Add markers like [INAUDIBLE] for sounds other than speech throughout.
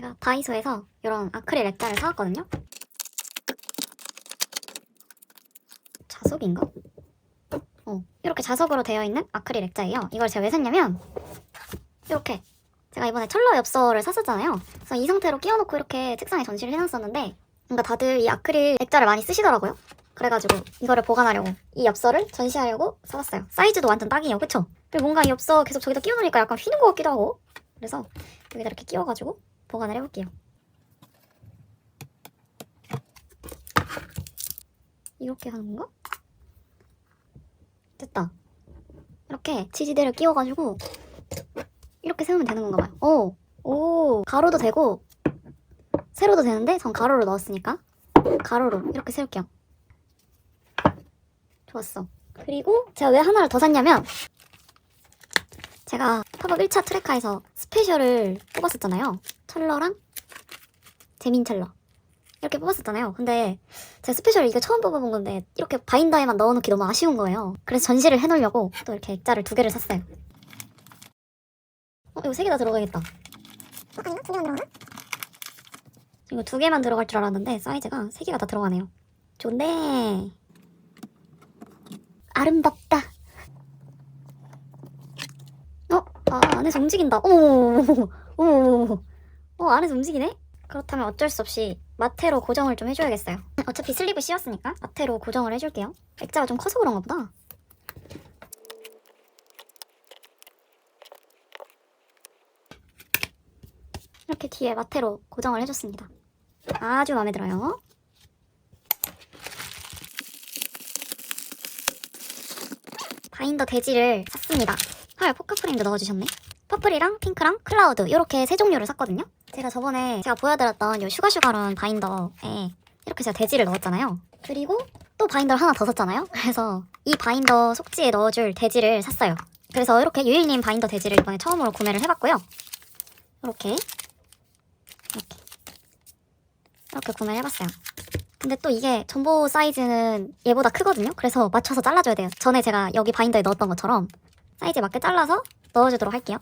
제가 다이소에서 이런 아크릴 액자를 사왔거든요. 자석인가? 어, 이렇게 자석으로 되어 있는 아크릴 액자예요. 이걸 제가 왜 샀냐면 이렇게 제가 이번에 철로 엽서를 샀었잖아요. 그래서 이 상태로 끼워놓고 이렇게 책상에 전시를 해놨었는데 뭔가 다들 이 아크릴 액자를 많이 쓰시더라고요. 그래가지고 이거를 보관하려고 이 엽서를 전시하려고 사왔어요. 사이즈도 완전 딱이에요, 그쵸? 그리고 뭔가 이 엽서 계속 저기다 끼워놓으니까 약간 휘는 것 같기도 하고 그래서 여기다 이렇게 끼워가지고 보관을 해볼게요. 이렇게 하는 건가? 됐다. 이렇게 지지대를 끼워가지고 이렇게 세우면 되는 건가 봐요. 오, 오, 가로도 되고 세로도 되는데 전 가로로 넣었으니까 가로로 이렇게 세울게요. 좋았어. 그리고 제가 왜 하나를 더 샀냐면 제가 팝업 1차 트레카에서 스페셜을 뽑았었잖아요. 철러랑 재민 철러 이렇게 뽑았었잖아요. 근데 제가 스페셜 이거 처음 뽑아본 건데 이렇게 바인더에만 넣어놓기 너무 아쉬운 거예요. 그래서 전시를 해놓으려고 또 이렇게 액자를 두 개를 샀어요. 어, 이거 세 개 다 들어가겠다. 아닌가? 두 개만 들어가나? 이거 두 개만 들어갈 줄 알았는데 사이즈가 세 개가 다 들어가네요. 좋네. 아름답다. 어, 아, 안에서 움직인다. 어머, 어, 안에서 움직이네? 그렇다면 어쩔 수 없이 마테로 고정을 좀 해줘야겠어요. 어차피 슬립을 씌웠으니까 마테로 고정을 해줄게요. 액자가 좀 커서 그런가 보다. 이렇게 뒤에 마테로 고정을 해줬습니다. 아주 마음에 들어요. 바인더 대지를 샀습니다. 헐, 포카 프레임도 넣어주셨네. 퍼플이랑 핑크랑 클라우드 이렇게 세 종류를 샀거든요. 제가 저번에 제가 보여드렸던 이 슈가슈가룬 바인더에 이렇게 제가 대지를 넣었잖아요. 그리고 또 바인더를 하나 더 샀잖아요. [LAUGHS] 그래서 이 바인더 속지에 넣어줄 대지를 샀어요. 그래서 이렇게 유일님 바인더 대지를 이번에 처음으로 구매를 해봤고요. 이렇게 이렇게 이렇게 구매를 해봤어요. 근데 또 이게 전보 사이즈는 얘보다 크거든요. 그래서 맞춰서 잘라줘야 돼요. 전에 제가 여기 바인더에 넣었던 것처럼 사이즈에 맞게 잘라서 넣어주도록 할게요.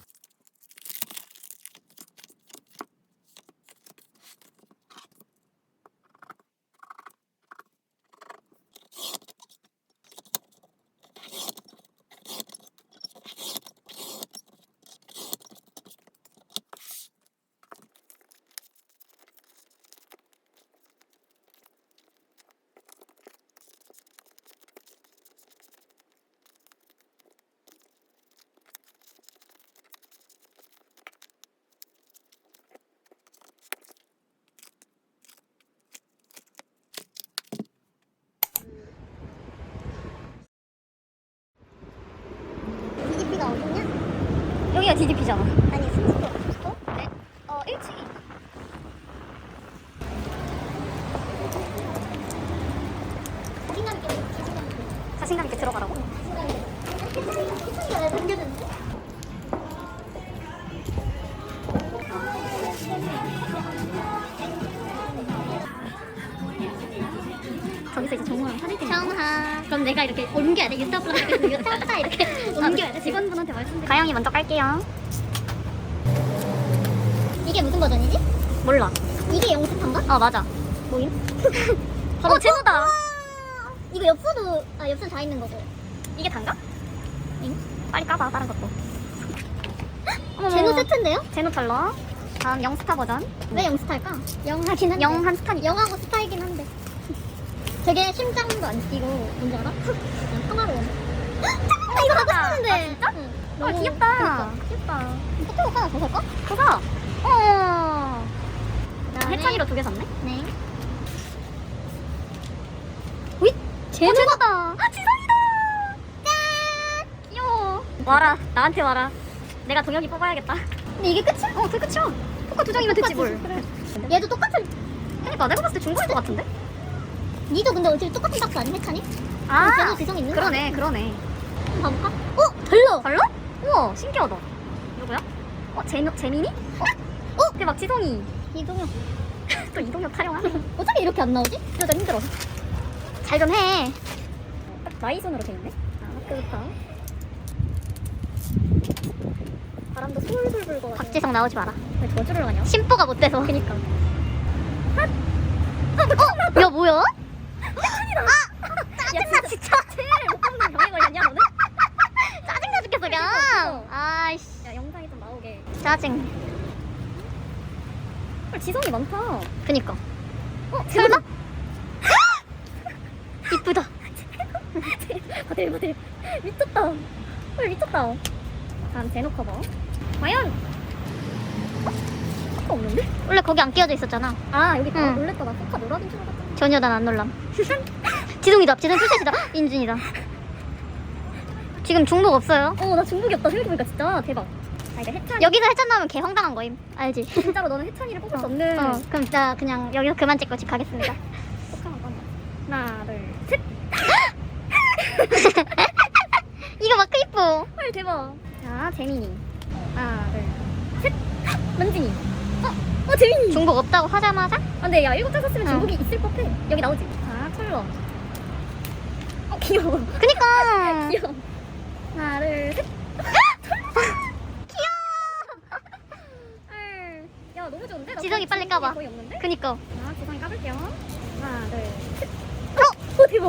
DDP가 DDP잖아. 아니 스토? 네. 어, 1층이. 자신감 있게 자신감 있게 자신감 있게 들어가라고? 자신감 있게 피치기가 날 당겨주는데? 저기서 이제 정우랑 사진 찍는 거. 정하 그럼 내가 이렇게 옮겨야 돼 유타블로 유타블 이렇게 [LAUGHS] 옮겨야 돼 직원분한테 말씀드릴게요. 가영이 먼저 깔게요. 이게 무슨 버전이지? 몰라. 이게 영수판가? 어, 맞아. 뭐임? [LAUGHS] 어, 제노다. 이거 엽서도 아 엽서 다 있는 거고 이게 단가? 응? 빨리 까봐, 다른 것도. 어머머. [GASPS] 제노 세트인데요? 제노 컬러. 다음 영스타 버전. 왜 영스타일까? 영하긴 한데 영한 스타니까. 영하고 스타이긴 한데 되게 심장도 안 뛰고 뭔지 알아? 그냥 평화로워 아 이거 갖고 싶었는데 아, 진짜? 응. 어, 너무- 귀엽다. 그러니까. 귀엽다. 포토북 하나 더 살까? 그거. 어. 그다음에 해찬이로 두 개 샀네. 네 오이? 제노. 어, 제노다. 아, 지성이다. 짠. 귀여워. 와라. 나한테 와라. 내가 동혁이 뽑아야겠다. 근데 이게 끝이야? 어, 그 끝이야. 포카 두 장이면 됐지 뭘. 그래. 얘도 똑같은 그러니까 내가 봤을 때 중고일 것 같은데? 니도 근데 어차피 똑같은 박스 아니 해찬이? 아, 제노 지성 있는 거 그러네, 그러네. 한번 봐볼까? 어? 달라 달라? 우와, 신기하다. 누구야? 어, 제노, 재민이? 어? 어? 대박, 지성이. 이동형 [LAUGHS] 또 이동혁 타령하네. 어차피 이렇게 안 나오지? 이러다 힘들어. 잘 좀 해. 딱 나이 손으로 돼 있네. 아, 학교부터. 바람도 솔솔 거. 박지성 나오지 마라. 왜 저주를 하냐? 심보가 못 돼서. 그니까. 어? 야 뭐야? 짜증나 진짜. 제일 못 뽑는 병에 걸렸냐 너는? 짜증나 죽겠어 그냥. 아이씨 야 영상이 좀 나오게. 짜증. 헐 지성이 많다. 그니까. 어 설마? [LAUGHS] 이쁘다. 바들 바들 미쳤다. 헐 미쳤다. 다음 제노 커버. 과연? 어? 없는데? 원래 거기 안 끼워져 있었잖아. 아 여기 있다. 응. 놀랬다. 나 포카 놀아준 줄 알았잖아. 전혀 난 안 놀람. [LAUGHS] 지성이다. 지성 풀셋이다. 인준이다. 지금 중복 없어요. 어 나 중독이 없다 생각해보니까 진짜 대박. 아 이거 해찬. 여기서 해찬 나오면 개 황당한 거임. 알지? [LAUGHS] 진짜로 너는 해찬이를 뽑을 수 없는. 어, 그럼 진짜 그냥 여기서 그만 찍고 집 가겠습니다. 포카만 봐. 하나 둘 셋. [LAUGHS] 이거 마크 이뻐. 헐 대박. 자 재민이. 하나 둘 셋. 런진이. 어, 어 재민이. 중복 없다고 하자마자 아, 근데 야 일곱 장 썼으면 응. 중복이 있을 법해. 여기 나오지. 자 컬러. 어 귀여워. 그니까 귀여워. [LAUGHS] 하나 둘 셋. [LAUGHS] 귀여워. 야 너무 좋은데? 나 지성이 빨리 까봐. 거의 없는데? 그니까 자 지성이 까볼게요. 하나 둘 셋. 어? 어 대박.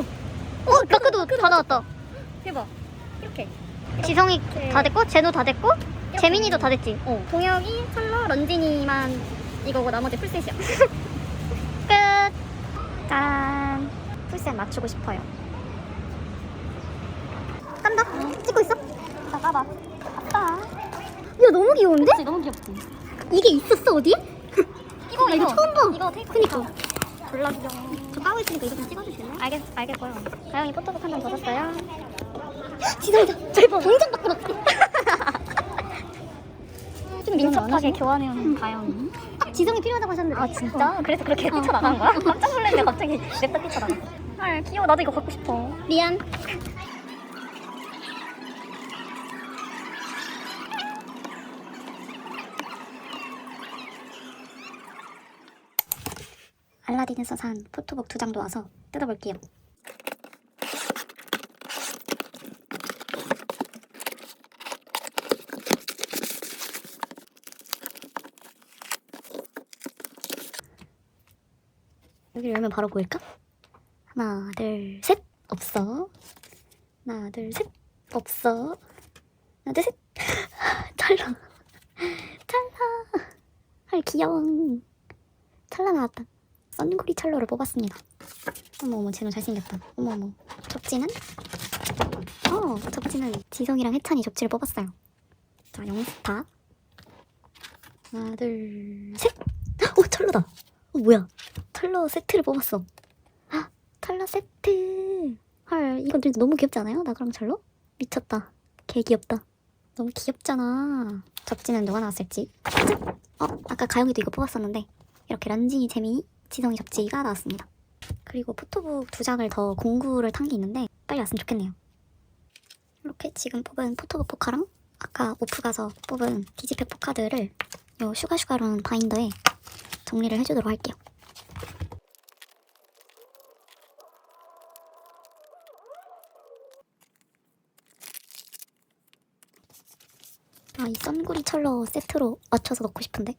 어 마크도 다 나왔다 대박. 이렇게. 지성이 이렇게. 다 됐고 제노 다 됐고 재민이도 다 됐지 어. 동혁이, 철러, 런진이만 이거고 나머지 풀셋이야. [LAUGHS] 끝 짠. 풀셋 맞추고 싶어요 깐다 찍고 있어 나 까봐 아빠 야 너무 귀여운데? 너무 귀엽지. 이게 있었어 어디? [LAUGHS] 이거 나 이거 처음 봐. 이거 테이프. 그니까. 졸라 귀여워. 저 까고 있으니까 이거 좀 찍어주실래? 알겠 알겠고요. 가영이 포토북 한장 더 샀어요. [GASPS] 지성이다 제발 동전 바꾸라 [LAUGHS] 좀 민첩하게 교환해오는 가영이. 지성이 필요하다고 하셨는데 아 진짜? 그래서 그렇게 뛰쳐나간 거야? [LAUGHS] 깜짝 놀랐네 갑자기 냅다 뛰쳐나갔어. 헐 귀여워 나도 이거 갖고 싶어. 미안 알라딘에서 산 포토북 두 장도 와서 뜯어볼게요 여기 열면 바로 보일까? 하나, 둘, 셋. 없어. 하나, 둘, 셋. 없어. 하나, 둘, 셋. [LAUGHS] 찰나. [LAUGHS] 찰나. 헐, 귀여워. 찰나 나왔다. 썬구리 찰로를 뽑았습니다. 어머어머, 쟤는 잘생겼다. 어머어머. 접지는? 어, 접지는 지성이랑 혜찬이 접지를 뽑았어요. 자, 영스타. 하나, 둘, 셋. 어, 찰로다. 어, 뭐야. 찰로 세트를 뽑았어. 헉, 찰로 세트. 헐, 이거 근데 너무 귀엽지 않아요? 나그랑 찰로? 미쳤다. 개 귀엽다. 너무 귀엽잖아. 접지는 누가 나왔을지. 어, 아까 가영이도 이거 뽑았었는데 이렇게 런진이, 재민이, 지성이 접지가 나왔습니다. 그리고 포토북 두 장을 더 공구를 탄 게 있는데 빨리 왔으면 좋겠네요. 이렇게 지금 뽑은 포토북 포카랑 아까 오프 가서 뽑은 디지팩 포카들을 요 슈가슈가런 바인더에 정리를 해주도록 할게요. 아, 이 썬구리 철로 세트로 맞춰서 넣고 싶은데?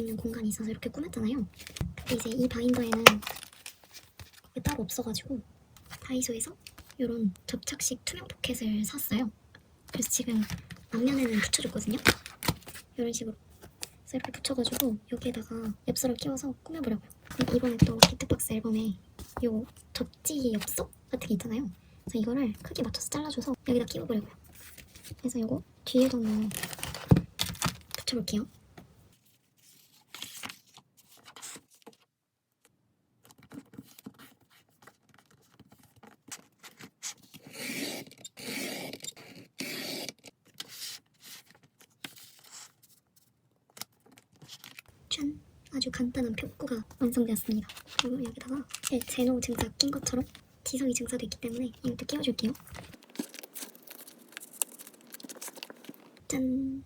있는 공간이 있어서 이렇게 꾸몄잖아요. 근데 이제 이 바인더에는 따로 없어가지고 다이소에서 이런 접착식 투명 포켓을 샀어요. 그래서 지금 앞면에는 붙여줬거든요. 이런 식으로 셀프 붙여가지고 여기에다가 엽서를 끼워서 꾸며보려고요. 이번에 또 비트박스 앨범에 요 접지 엽서 같은 게 있잖아요. 그래서 이거를 크게 맞춰서 잘라줘서 여기다 끼워보려고요. 그래서 이거 뒤에도 붙여볼게요. 짠! 아주 간단한 벽구가 완성되었습니다. 그리고 여기다가 제 제노 증사 낀 것처럼 지성이 증사도 있기 때문에 이것도 끼워줄게요. 짠!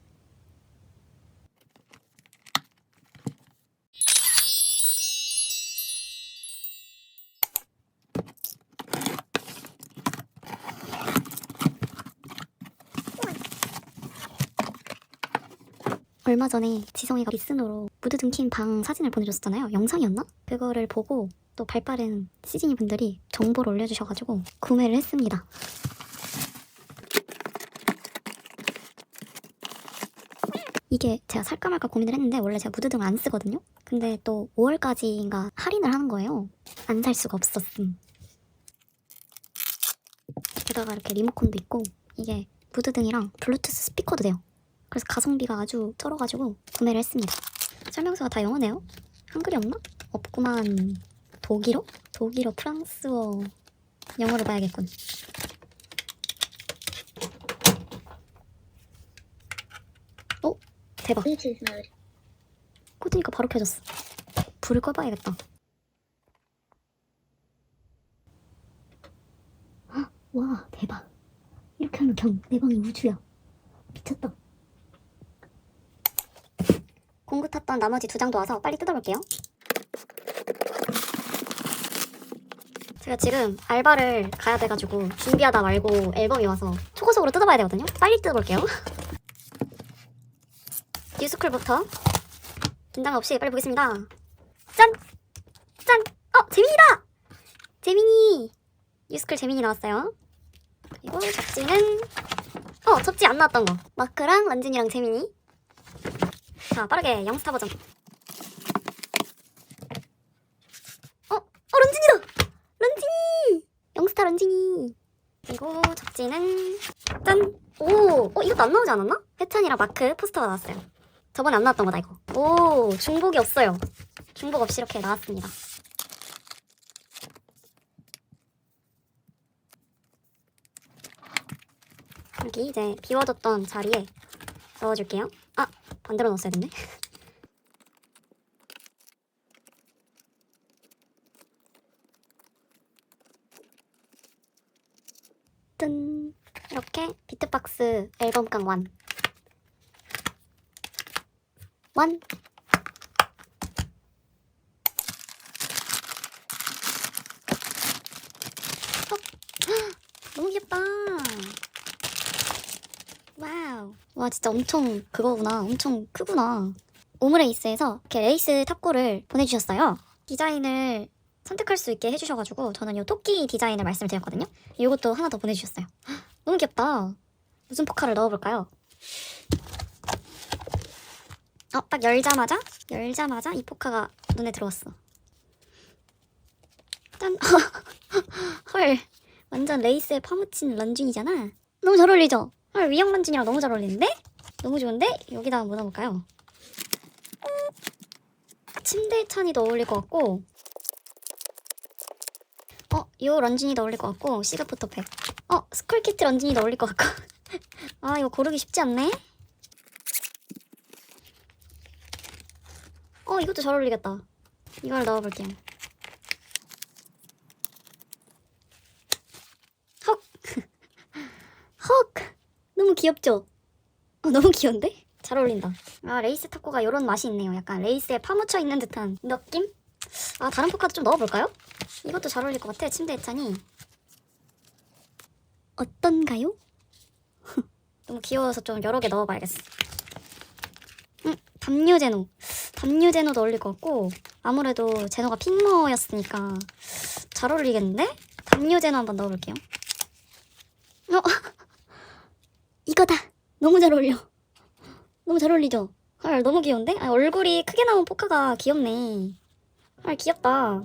얼마 전에 지성이가 리슨으로 무드 등 킨 방 사진을 보내줬었잖아요. 영상이었나? 그거를 보고 또 발빠른 시즈니 분들이 정보를 올려주셔가지고 구매를 했습니다. 이게 제가 살까 말까 고민을 했는데 원래 제가 무드 등을 안 쓰거든요. 근데 또 5월까지인가 할인을 하는 거예요. 안 살 수가 없었음. 게다가 이렇게 리모컨도 있고 이게 무드 등이랑 블루투스 스피커도 돼요. 그래서 가성비가 아주 쩔어가지고 구매를 했습니다. 설명서가 다 영어네요. 한글이 없나? 없구만. 독일어? 독일어, 프랑스어, 영어를 봐야겠군. 어? 대박. 꽂으니까 바로 켜졌어. 불을 꺼봐야겠다. 헉, 와, 대박. 이렇게 하면 경, 내 방이 우주야. 미쳤다. 공구 탔던 나머지 두 장도 와서 빨리 뜯어볼게요. 제가 지금 알바를 가야 돼가지고 준비하다 말고 앨범이 와서 초고속으로 뜯어봐야 되거든요. 빨리 뜯어볼게요. [LAUGHS] 뉴스쿨부터 긴장 없이 빨리 보겠습니다. 짠! 짠! 어, 재민이다! 재민이! 뉴스쿨 재민이 나왔어요. 그리고 접지는 어, 접지 안 나왔던 거. 마크랑 런쥔이랑 재민이. 자, 빠르게 영스타 버전. 어, 어, 런쥔이다! 런쥔이! 영스타 런쥔이. 그리고 접지는 짠! 오, 어, 이것도 안 나오지 않았나? 해찬이랑 마크 포스터가 나왔어요. 저번에 안 나왔던 거다 이거. 오 중복이 없어요. 중복 없이 이렇게 나왔습니다. 여기 이제 비워뒀던 자리에 넣어줄게요. 아 반대로 넣었어야 됐네. [LAUGHS] 짠 이렇게 비트박스 앨범깡 완. 완. 어? 너무 귀엽다. 와 진짜 엄청 그거구나. 엄청 크구나. 오므레이스에서 이렇게 레이스 탑구를 보내주셨어요. 디자인을 선택할 수 있게 해주셔가지고 저는 이 토끼 디자인을 말씀을 드렸거든요. 이것도 하나 더 보내주셨어요. 헉, 너무 귀엽다. 무슨 포카를 넣어볼까요? 어, 딱 열자마자 열자마자 이 포카가 눈에 들어왔어. 짠. [LAUGHS] 헐. 완전 레이스에 파묻힌 런쥔이잖아. 너무 잘 어울리죠? 헐, 위형 런쥔이랑 너무 잘 어울리는데? 너무 좋은데? 여기다가 뭐 넣어볼까요? 침대 찬이도 어울릴 것 같고 어, 요 런쥔이도 어울릴 것 같고 시드 포토팩 어, 스쿨키트 런쥔이도 어울릴 것 같고 [LAUGHS] 아, 이거 고르기 쉽지 않네? 어, 이것도 잘 어울리겠다. 이걸 넣어볼게요. 헉! 헉! 너무 귀엽죠? 어, 너무 귀여운데? 잘 어울린다. 아, 레이스 타코가 이런 맛이 있네요. 약간 레이스에 파묻혀 있는 듯한 느낌? 아, 다른 포카도 좀 넣어볼까요? 이것도 잘 어울릴 것 같아, 침대 해찬이. 어떤가요? [LAUGHS] 너무 귀여워서 좀 여러 개 넣어봐야겠어. 음, 담요 제노. 담요 제노도 어울릴 것 같고 아무래도 제노가 핑머였으니까 잘 어울리겠는데? 담요제나 한번 넣어볼게요. 어, [LAUGHS] 이거다. 너무 잘 어울려. 너무 잘 어울리죠? 헐, 너무 귀여운데? 아, 얼굴이 크게 나온 포카가 귀엽네. 헐, 귀엽다.